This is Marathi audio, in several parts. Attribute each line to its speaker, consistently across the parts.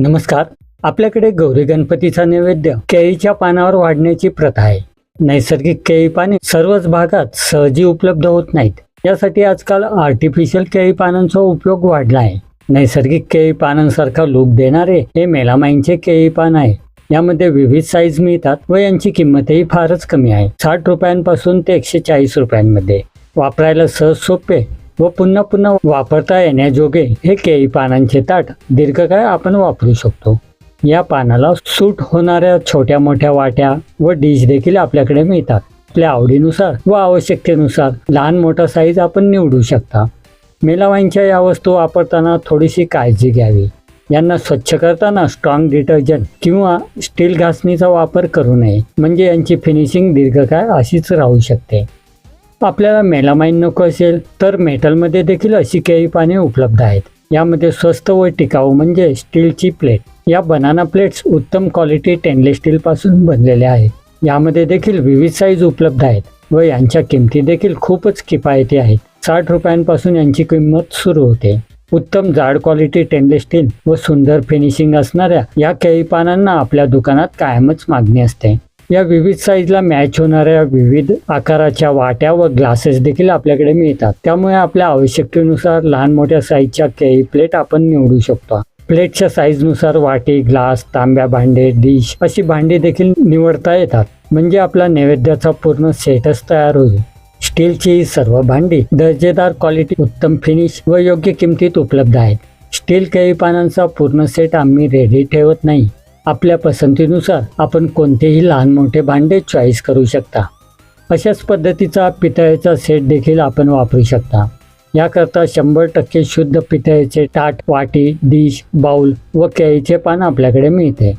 Speaker 1: नमस्कार. आपल्याकडे गौरी गणपतीचा नैवेद्य केळीच्या पानावर वाढण्याची प्रथा आहे. नैसर्गिक केळी पाने सर्वच भागात सहजी उपलब्ध होत नाहीत. यासाठी आजकाल आर्टिफिशियल केळी पानांचा उपयोग वाढला आहे. नैसर्गिक केळी पानांसारखा लूक देणारे हे मेलामाईनचे केळी पान आहे. यामध्ये विविध साईज मिळतात व यांची किंमतही फारच कमी आहे. साठ रुपयांपासून ते एकशे चाळीस रुपयांमध्ये. वापरायला सहज सोपे व पुन्हा पुन्हा वापरता येण्याजोगे हे केळी पानांचे ताट दीर्घकाळ आपण वापरू शकतो. या पानाला सूट होणाऱ्या छोट्या मोठ्या वाट्या व डिश देखील आपल्याकडे मिळतात. आपल्या आवडीनुसार व आवश्यकतेनुसार लहान मोठा साईज आपण निवडू शकता. मेलावाईनच्या या वस्तू वापरताना थोडीशी काळजी घ्यावी. यांना स्वच्छ करताना स्ट्रॉंग डिटर्जंट किंवा स्टील घासणीचा वापर करू नये. म्हणजे यांची फिनिशिंग दीर्घकाळ अशीच राहू शकते. आपल्याला मेलामाइन नको असेल तर मेटलमध्ये देखील अशी केळी पाने उपलब्ध आहेत. यामध्ये स्वस्त व टिकाऊ म्हणजे स्टीलची प्लेट या बनाना प्लेट्स उत्तम क्वालिटी स्टेनलेस स्टीलपासून बनलेल्या आहेत. यामध्ये देखील विविध साईज उपलब्ध आहेत व यांच्या किमती देखील खूपच किफायती आहेत. साठ रुपयांपासून यांची किंमत सुरू होते. उत्तम जाड क्वालिटी स्टेनलेस स्टील व सुंदर फिनिशिंग असणाऱ्या या केळी पानांना आपल्या दुकानात कायमच मागणी असते. या विविध साईजला मॅच होणाऱ्या विविध आकाराच्या वाट्या व ग्लासेस देखील आपल्याकडे मिळतात. त्यामुळे आपल्या आवश्यकतेनुसार लहान मोठ्या साईजच्या केळी प्लेट आपण निवडू शकतो. प्लेटच्या साईजनुसार वाटी ग्लास तांब्या भांडे डिश अशी भांडी देखील निवडता येतात. म्हणजे आपला नैवेद्याचा पूर्ण सेटच तयार होईल. स्टीलची ही सर्व भांडी दर्जेदार क्वालिटी उत्तम फिनिश व योग्य किमतीत उपलब्ध आहेत. स्टील केळी पानांचा पूर्ण सेट आम्ही रेडी ठेवत नाही. आपल्या पसंतीनुसार आपण कोणतेही लहान मोठे भांडे चॉईस करू शकता. अशाच पद्धतीचा पितळेचा सेट देखील आपण वापरू शकता. याकरता शंभर टक्के शुद्ध पितळेचे ताट वाटी डिश बाऊल व केळीचे पान आपल्याकडे मिळते.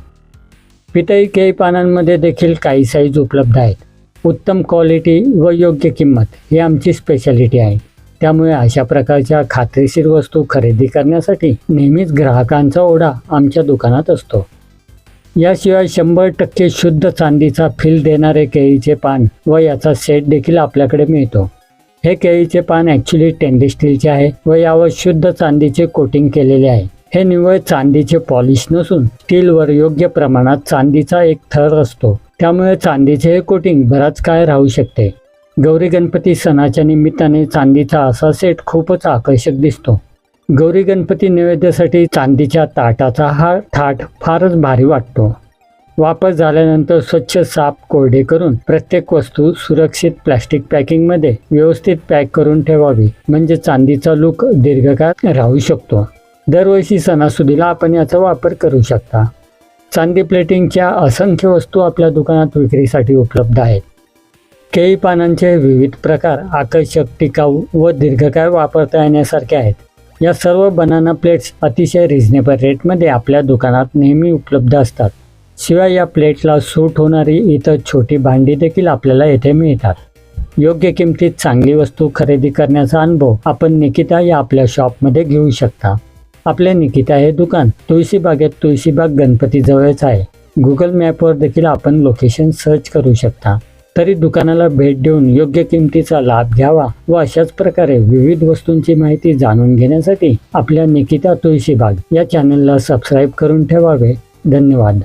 Speaker 1: पितळी केळी पानांमध्ये देखील काही साईज उपलब्ध आहेत. उत्तम क्वालिटी व योग्य किंमत ही आमची स्पेशालिटी आहे. त्यामुळे अशा प्रकारच्या खात्रीशीर वस्तू खरेदी करण्यासाठी नेहमीच ग्राहकांचा ओढा आमच्या दुकानात असतो. याशिवाय शंभर टक्के शुद्ध चांदीचा फील देणारे केळीचे पान व याचा सेट देखील आपल्याकडे मिळतो. हे केळीचे पान ॲक्च्युली टेंडी स्टीलचे आहे व यावर शुद्ध चांदीचे कोटिंग केलेले आहे. हे निव्वळ चांदीचे पॉलिश नसून स्टीलवर योग्य प्रमाणात चांदीचा एक थर असतो. त्यामुळे चांदीचे हे कोटिंग बराच काळ राहू शकते. गौरी गणपती सणाच्या निमित्ताने चांदीचा असा सेट खूपच आकर्षक दिसतो. गौरी गणपती नैवेद्यासाठी चांदीच्या ताटाचा हा थाट फारच भारी वाटतो. वापर झाल्यानंतर स्वच्छ साफ कोरडे करून प्रत्येक वस्तू सुरक्षित प्लॅस्टिक पॅकिंगमध्ये व्यवस्थित पॅक करून ठेवावी. म्हणजे चांदीचा लुक दीर्घकाळ राहू शकतो. दरवर्षी सणासुदीला आपण याचा वापर करू शकता. चांदी प्लेटिंगच्या असंख्य वस्तू आपल्या दुकानात विक्रीसाठी उपलब्ध आहेत. केळी पानांचे विविध प्रकार आकर्षक टिकाऊ व दीर्घकाळ वापरता येण्यासारखे आहेत. या सर्व बनाना प्लेट्स अतिशय रिझनेबल रेटमध्ये आपल्या दुकानात नेहमी उपलब्ध असतात. शिवाय या प्लेटला सूट होणारी इतर छोटी भांडी देखील आपल्याला येथे मिळतात. योग्य किमतीत चांगली वस्तू खरेदी करण्याचा अनुभव आपण निकिता या आपल्या शॉपमध्ये घेऊ शकता. आपले निकिता हे दुकान तुळशीबागेत तुळशीबाग गणपतीजवळच आहे. गुगल मॅपवर देखील आपण लोकेशन सर्च करू शकता. तरी दुकानाला भेट देऊन योग्य किमतीचा लाभ घ्यावा व अशाच प्रकारे विविध वस्तूंची माहिती जाणून घेण्यासाठी आपल्या निकिता तुळशीबाग या चॅनलला सबस्क्राईब करून ठेवावे. धन्यवाद.